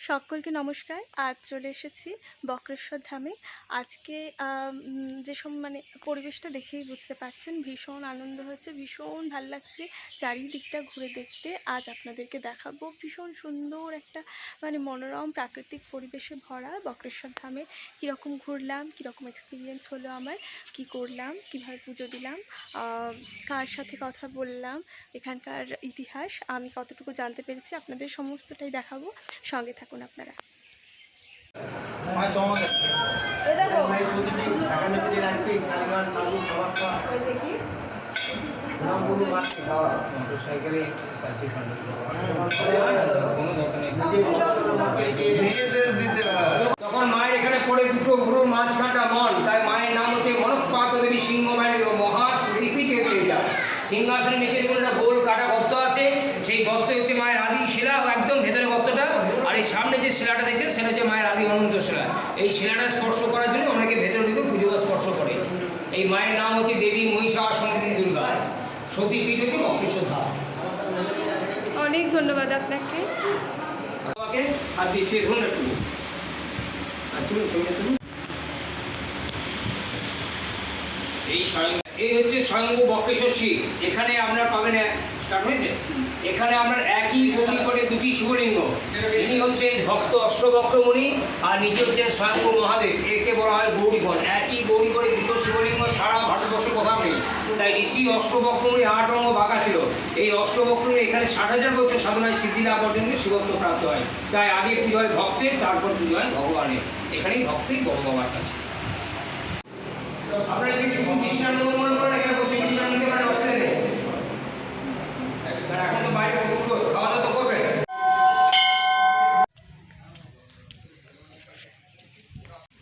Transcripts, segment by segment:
সকলকে নমস্কার। আজ চলে এসেছি বক্রেশ্বর ধামে। আজকে আম, উম, যে সব মানে পরিবেশটা দেখেই বুঝতে পারছেন ভীষণ আনন্দ হয়েছে ভীষণ ভালো লাগছে চারিদিকটা ঘুরে দেখতে। আজ আপনাদেরকে দেখাবো ভীষণ সুন্দর একটা মানে মনোরম প্রাকৃতিক পরিবেশে ভরা বক্রেশ্বর ধামে। কীরকম ঘুরলাম কীরকম এক্সপিরিয়েন্স হলো আমার কি করলাম কীভাবে পুজো দিলাম কার সাথে কথা বললাম এখানকার ইতিহাস আমি কতটুকু জানতে পেরেছি আপনাদের সমস্তটাই দেখাবো। সঙ্গে থাকুন আপনারা। তখন মায়ের এখানে পড়ে দুটো গুরুর মাঝখানটা মন তাই মায়ের নাম হচ্ছে মনপাত দেবী সিংহ মায়ের মহা সতীপীঠ সিংহাসনের নিচে দেখুন একটা গোল কাটা গর্ত আছে সেই গর্তে হচ্ছে মায়ের আদি শিলা একদম ভেতরে গর্তটা আর এই সামনে যে শিলাটা দেখছেন সেটা হচ্ছে মায়ের আদি অনন্ত শিলা। এই শিলাটা স্পর্শ করার জন্য অনেকে ভেতরে ঢুকে পুজো স্পর্শ করে। এই মায়ের নাম হচ্ছে দেবী মহিষা মহিষাসন দুর্গা। সতীপীঠ হচ্ছে বক্রেশ্বর অনেক ধন্যবাদ আপনাকে। ধরুন একটু। আর চলুন ছবিটা তুলুন এই স্বয়ং এই হচ্ছে স্বয়ংভূ বক্রেশ্বর শিব। এখানে আপনারা পাবেন স্টার্ট হয়েছে? এখানে আপনার একই গৌরী করে দুটি শিবলিঙ্গ। ইনি হচ্ছেন ভক্ত অষ্টবক্রমণি আর নিচে হচ্ছেন স্বয়ংভূ মহাদেব। একে বলা হয় গৌরীবন একই গৌরী করে দুটো শিবলিঙ্গ সারা ভারতবর্ষে কোথাও নেই। তাই ঋষি অষ্টবক্রমণি আট অঙ্গ বাঁকা ছিল। এই অষ্টবক্রমণি এখানে ষাট হাজার বছর সাধনায় সিদ্ধি লাভ অর্জনকে শিবত্ব প্রাপ্ত হয়। তাই আগে পুজো হয় ভক্তের, তারপর পুজো হয় ভগবানের। এখানেই ভক্তের বড় বাবার কাছে। আপনারা যদি কিছু মনে করেন? এখানে বসে বিশ্রাম নিতে পারেন অসুবিধা নেই এখন তো বাইরে প্রচুর খাওয়া দাওয়া তো করবেন।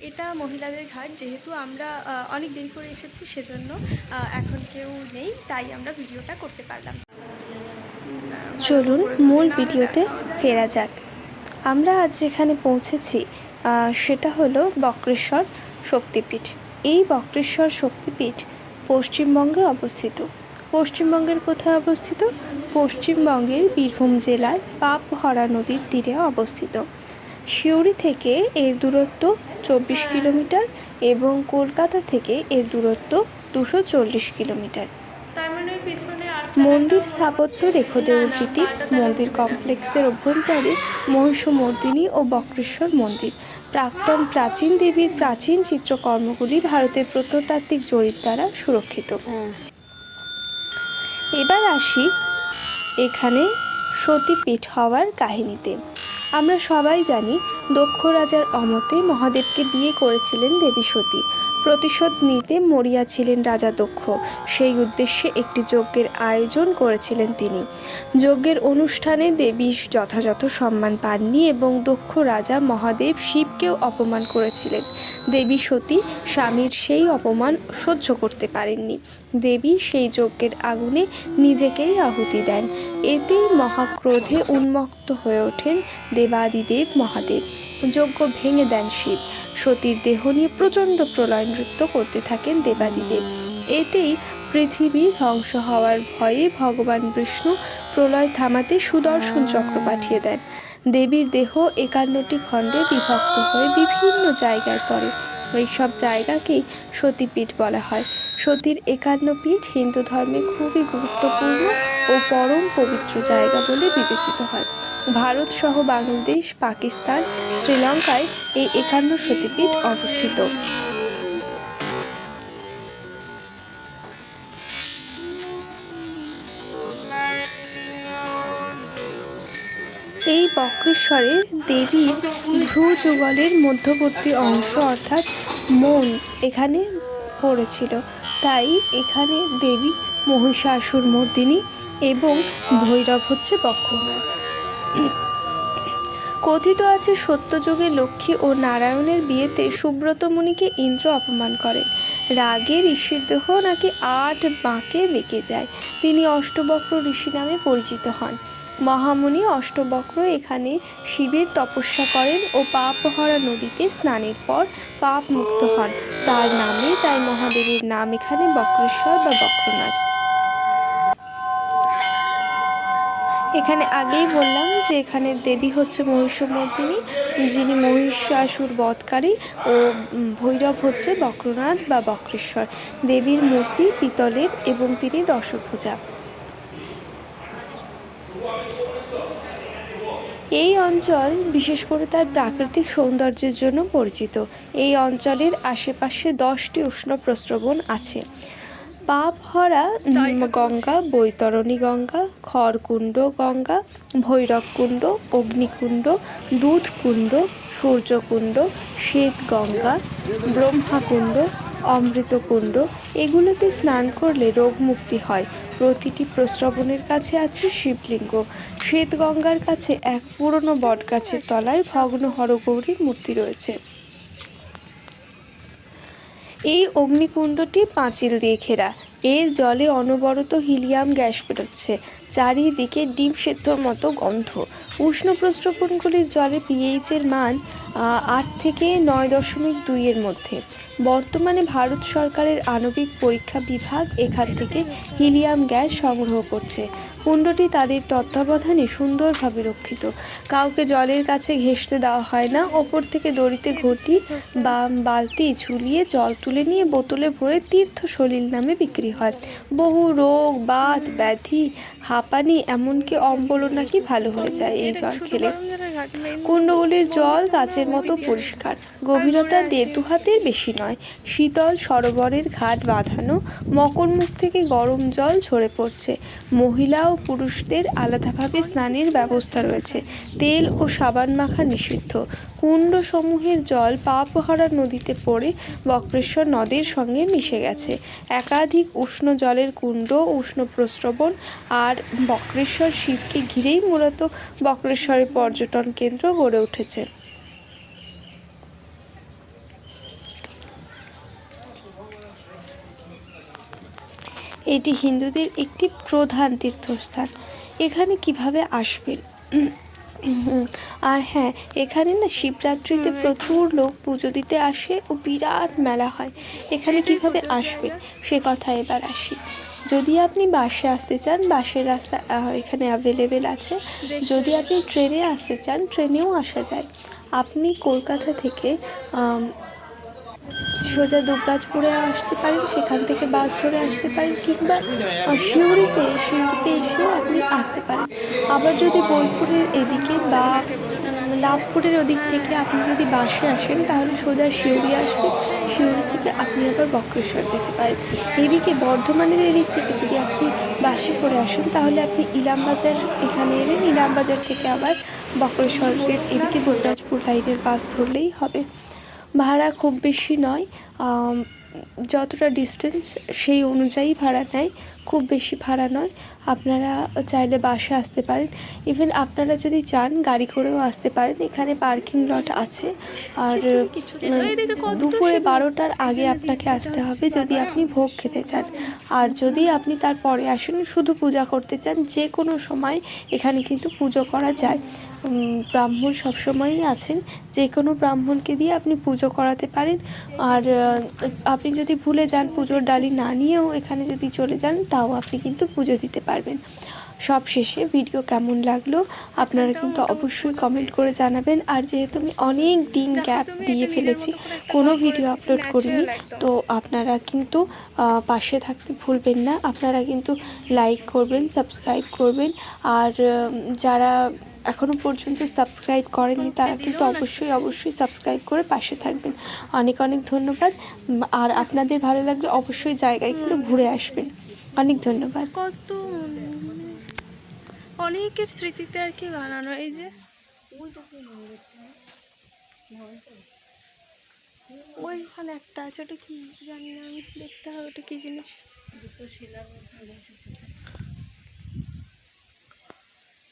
এটা মহিলাদের ঘাট যেহেতু আমরা অনেক দেরি করে এসেছি সেজন্য এখন কেউ নেই তাই আমরা ভিডিওটা করতে পারলাম। চলুন মূল ভিডিওতে ফেরা যাক। আমরা আজ যেখানে পৌঁছেছি সেটা হলো বক্রেশ্বর শক্তিপীঠ। এই বক্রেশ্বর শক্তিপীঠ পশ্চিমবঙ্গে অবস্থিত। পশ্চিমবঙ্গের কোথায় অবস্থিত? পশ্চিমবঙ্গের বীরভূম জেলায় পাপহরা নদীর তীরে অবস্থিত। সিউড়ি থেকে এর দূরত্ব চব্বিশ কিলোমিটার এবং কলকাতা থেকে এর দূরত্ব দুশো চল্লিশ কিলোমিটার। মন্দির স্থাপত্য রেখদেউল রীতির মন্দির কমপ্লেক্সের অভ্যন্তরে মহিষমর্দিনী ও বক্রেশ্বর মন্দির। প্রাক্তন প্রাচীন দেবীর প্রাচীন চিত্রকর্মগুলি ভারতের প্রত্নতাত্ত্বিক জরিপ দ্বারা সুরক্ষিত। এবার আসি এখানে সতীপীঠ হওয়ার কাহিনীতে। আমরা সবাই জানি দক্ষ রাজার অমতে মহাদেবকে বিয়ে করেছিলেন দেবী সতী। প্রতিশোধ নিতে মরিয়া ছিলেন রাজা দক্ষ সেই উদ্দেশ্যে একটি যজ্ঞের আয়োজন করেছিলেন তিনি। যজ্ঞের অনুষ্ঠানে দেবী যথাযথ সম্মান পাননি এবং দক্ষ রাজা মহাদেব শিবকেও অপমান করেছিলেন। দেবী সতী স্বামীর সেই অপমান সহ্য করতে পারেননি। দেবী সেই যজ্ঞের আগুনে নিজেকেই আহুতি দেন। এতেই মহাক্রোধে উন্মত্ত হয়ে ওঠেন দেবাদিদেব মহাদেব। যজ্ঞ ভেঙে দেন শিব। সতীর দেহ নিয়ে প্রচণ্ড প্রলয় নৃত্য করতে থাকেন দেবাদিদেব। এতেই পৃথিবী ধ্বংস হওয়ার ভয়ে ভগবান বিষ্ণু প্রলয় থামাতে সুদর্শন চক্র পাঠিয়ে দেন। দেবীর দেহ একান্নটি খণ্ডে বিভক্ত হয়ে বিভিন্ন জায়গায় পড়ে। এইসব জায়গাকেই সতীপীঠ বলা হয়। সতীর একান্ন পীঠ হিন্দু ধর্মে খুবই গুরুত্বপূর্ণ ও পরম পবিত্র জায়গা বলে বিবেচিত হয়। ভারত সহ বাংলাদেশ, পাকিস্তান, শ্রীলঙ্কায় এই একান্ন সতীপীঠ অবস্থিত। এই বক্রেশ্বরে দেবীর ভ্রু যুগলের মধ্যবর্তী অংশ অর্থাৎ মন এখানে পড়েছিল। তাই এখানে দেবী মহিষাসুর মর্দিনী এবং ভৈরব হচ্ছে বক্রনাথ। কথিত আছে সত্যযুগে লক্ষ্মী ও নারায়ণের বিয়েতে সুব্রত মুনিকে ইন্দ্র অপমান করেন। রাগে ঋষির দেহ নাকি আট বাঁকে বেঁকে যায়। তিনি অষ্টবক্র ঋষি নামে পরিচিত হন। মহামুনি অষ্টবক্র এখানে শিবের তপস্যা করেন ও পাপহরা নদীতে স্নানের পর পাপ মুক্ত হন। তার নামে তাই মহাদেবের নাম এখানে বক্রেশ্বর বা বক্রনাথ। এখানে আগেই বললাম যে এখানের দেবী হচ্ছে মহিষমর্দিনী, যিনি মহিষাসুর বধকারী ও ভৈরব হচ্ছে বক্রনাথ বা বক্রেশ্বর। দেবীর মূর্তি পিতলের এবং তিনি দশভুজা। এই অঞ্চল বিশেষ করে তার প্রাকৃতিক সৌন্দর্যের জন্য পরিচিত। এই অঞ্চলের আশেপাশে দশটি উষ্ণ প্রস্রবণ আছে। পাপ হরা উম, গঙ্গা বৈতরণী গঙ্গা খড়কুণ্ড গঙ্গা ভৈরবকুণ্ড অগ্নিকুণ্ড দুধকুণ্ড সূর্যকুণ্ড শ্বেত গঙ্গা ব্রহ্মাকুণ্ড অমৃতকুণ্ড। এগুলোতে স্নান করলে রোগ মুক্তি হয়। প্রতিটি প্রস্রবণের কাছে আছে শিবলিঙ্গ। শ্বেত গঙ্গার কাছে এক পুরনো বটগাছের তলায় ভগ্ন হরগৌরীর মূর্তি রয়েছে। এই অগ্নিকুণ্ডটি পাঁচিল দিয়ে ঘেরা। এর জলে অনবরত হিলিয়াম গ্যাস বেরোচ্ছে। চারিদিকে ডিম সেদ্ধর মতো গন্ধ। উষ্ণ প্রস্রবণগুলির জলে পিএইচের মান আট থেকে নয় দশমিক দুইয়ের মধ্যে। বর্তমানে ভারত সরকারের আণবিক পরীক্ষা বিভাগ এখান থেকে হিলিয়াম গ্যাস সংগ্রহ করছে। কুণ্ডটি তাদের তত্ত্বাবধানে সুন্দরভাবে রক্ষিত। কাউকে জলের কাছে ঘেঁষতে দেওয়া হয় না। ওপর থেকে দড়িতে ঘটি বা বালতি ঝুলিয়ে জল তুলে নিয়ে বোতলে ভরে তীর্থ সলিল নামে বিক্রি হয়। বহু রোগ, বাত, ব্যাধি, হাঁপানি, এমনকি অম্বলও নাকি ভালো হয়ে যায় এই জল খেলে। কুণ্ডগুলির জল কাচের মতো পরিষ্কার। গভীরতা দেড় হাতের বেশি নয়। শীতল সরোবরের ঘাট বাঁধানো, মকর মুখ থেকে গরম জল ঝরে পড়ছে। মহিলা ও পুরুষদের আলাদাভাবে স্নানের ব্যবস্থা রয়েছে। তেল ও সাবান মাখা নিষিদ্ধ। কুণ্ড সমূহের জল পাপহারা নদীতে পড়ে বক্রেশ্বর নদের সঙ্গে মিশে গেছে। একাধিক উষ্ণ জলের কুণ্ড, উষ্ণ প্রস্রবণ আর বক্রেশ্বর শিবকে ঘিরেই মূলত বক্রেশ্বরের পর্যটন কেন্দ্র গড়ে উঠেছে। এটি হিন্দুদের একটি প্রধান তীর্থস্থান। এখানে কীভাবে আসবেন? আর হ্যাঁ এখানে না শিবরাত্রিতে প্রচুর লোক পুজো দিতে আসে ও বিরাট মেলা হয়। এখানে কীভাবে আসবে? সে কথা এবার আসি। যদি আপনি বাসে আসতে চান বাসের রাস্তা এখানে অ্যাভেলেবেল আছে। যদি আপনি ট্রেনে আসতে চান ট্রেনেও আসা যায়। আপনি কলকাতা থেকে সোজা দুবরাজপুরে আসতে পারেন, সেখান থেকে বাস ধরে আসতে পারেন, কিংবা সিউড়িতে সিউড়িতে এসেও আপনি আসতে পারেন। আবার যদি বোলপুরের এদিকে বা লাভপুরের ওদিক থেকে আপনি যদি বাসে আসেন, তাহলে সোজা সিউড়ি আসবেন সিউড়ি থেকে আপনি আবার বক্রেশ্বর যেতে পারেন। এদিকে বর্ধমানের এদিক থেকে যদি আপনি বাসে করে আসেন, তাহলে আপনি ইলামবাজার এখানে এলেন ইলামবাজার থেকে আবার বক্রেশ্বরের এদিকে দুবরাজপুর লাইনের বাস ধরলেই হবে। ভাড়া খুব বেশি নয় যতটা ডিস্টেন্স সেই অনুযায়ী ভাড়া নেয়। খুব বেশি ভাড়া নয়। আপনারা চাইলে বাসে আসতে পারেন। ইভেন আপনারা যদি চান গাড়ি করেও আসতে পারেন। এখানে পার্কিং লট আছে। আর দুপুরে বারোটার আগে আপনাকে আসতে হবে যদি আপনি ভোগ খেতে চান। আর যদি আপনি তারপরে আসেন শুধু পূজা করতে চান যে কোনো সময় এখানে কিন্তু পুজো করা যায়। ব্রাহ্মণ সবসময়ই আছেন। যে কোনো ব্রাহ্মণকে দিয়ে আপনি পুজো করাতে পারেন। আর আপনি যদি ভুলে যান পুজোর ডালি না নিয়েও এখানে যদি চলে যান তাও আপনি কিন্তু পুজো দিতে পারবেন। সব শেষে ভিডিও কেমন লাগল আপনারা কিন্তু অবশ্যই কমেন্ট করে জানাবেন। আর যেহেতু আমি অনেক দিন গ্যাপ দিয়ে ফেলেছি কোনো ভিডিও আপলোড করিনি তো আপনারা কিন্তু পাশে থাকতে ভুলবেন না। আপনারা কিন্তু লাইক করবেন সাবস্ক্রাইব করবেন। আর যারা এখনও পর্যন্ত সাবস্ক্রাইব করেনি তারা কিন্তু অবশ্যই অবশ্যই সাবস্ক্রাইব করে পাশে থাকবেন। অনেক অনেক ধন্যবাদ। আর আপনাদের ভালো লাগলে অবশ্যই জায়গায় কিন্তু ঘুরে আসবেন। অনেক ধন্যবাদ। কত অনেকের স্মৃতিতে আর কি বানানো, এই যে। ওইখানে একটা আছে, ওটা কি জানি না, আমি দেখতে হবে ওটা কি জিনিস।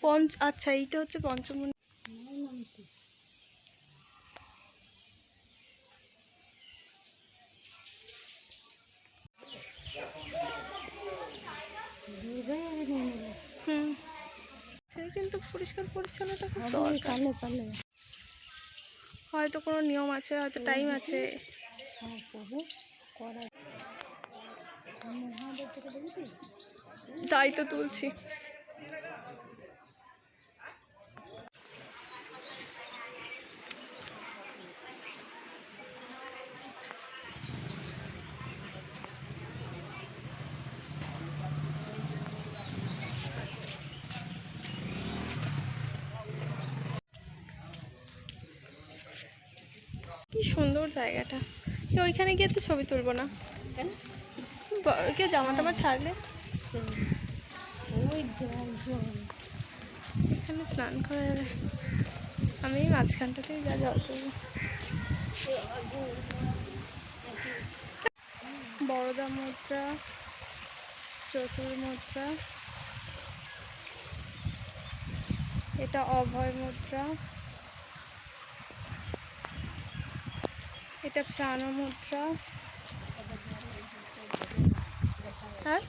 পঞ্চ আচ্ছা এইটা হচ্ছে পঞ্চমুণ্ডি হুম সে কিন্তু পরিষ্কার পরিচ্ছন্নতা খুব পারলে। হয়তো কোনো নিয়ম আছে হয়তো টাইম আছে। তাই তো তুলছি। সুন্দর জায়গাটা। কেউ ওইখানে গিয়ে তো ছবি তুলবো না। কেউ জামা টামা ছাড়লে? এখানে স্নান করা যাবে আমি মাঝখানটাতেই যা জল তুলবো বড়দা মুদ্রা চতুর মুদ্রা এটা অভয় মুদ্রা। এটা প্রাণ মুদ্রা হ্যাঁ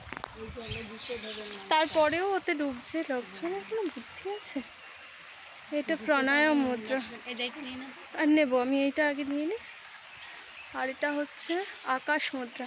তারপরেও ওতে ডুবছে লোকজন, এখনও বুদ্ধি আছে? এটা প্রাণায়াম মুদ্রা আর নেব, আমি এইটা আগে নিয়ে নি। আর এটা হচ্ছে আকাশ মুদ্রা